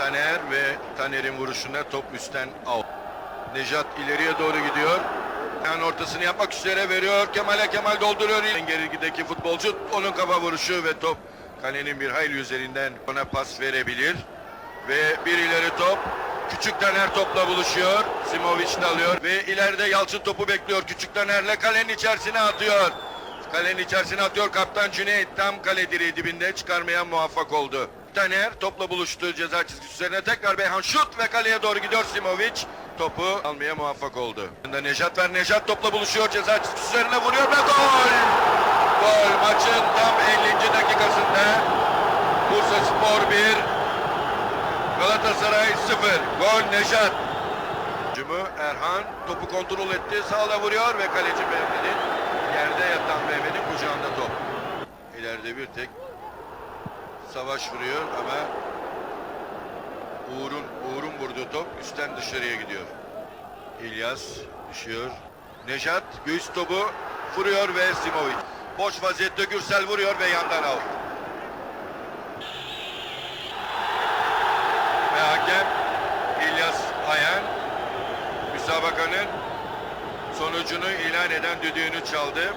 Taner ve Taner'in vuruşuna top üstten out. Nejat ileriye doğru gidiyor. Yani ortasını yapmak üzere veriyor. Kemal'e Kemal dolduruyor. En gerideki futbolcu onun kafa vuruşu ve top kalenin bir hayli üzerinden ona pas verebilir. Ve bir ileri top. Küçük Taner topla buluşuyor. Simovic de alıyor ve ileride Yalçın topu bekliyor. Küçük Taner'le kalenin içerisine atıyor. Kalenin içerisine atıyor. Kaptan Cüneyt tam kale direği dibinde çıkarmaya muvaffak oldu. Taner topla buluştu ceza çizgisi üzerine. Tekrar Beyhan şut ve kaleye doğru gidiyor Simovic. Topu almaya muvaffak oldu. Nejat ver. Nejat topla buluşuyor. Ceza çizgisi üzerine vuruyor ve gol! Gol maçın tam 50. dakikasında. Bursa Spor 1, Galatasaray 0. Gol Nejat. Cümü Erhan topu kontrol etti. Sağla vuruyor ve kaleci Mehmet'in yerde yatan Mehmet'in kucağında top. İleride bir tek Savaş vuruyor ama Uğur'un Uğur'un vurduğu top üstten dışarıya gidiyor. İlyas düşüyor. Nejat göğüs topu vuruyor ve Simovic. Boş vaziyette Gürsel vuruyor ve yandan out. Ve hakem İlyas Ayan müsabakanın sonucunu ilan eden düdüğünü çaldı.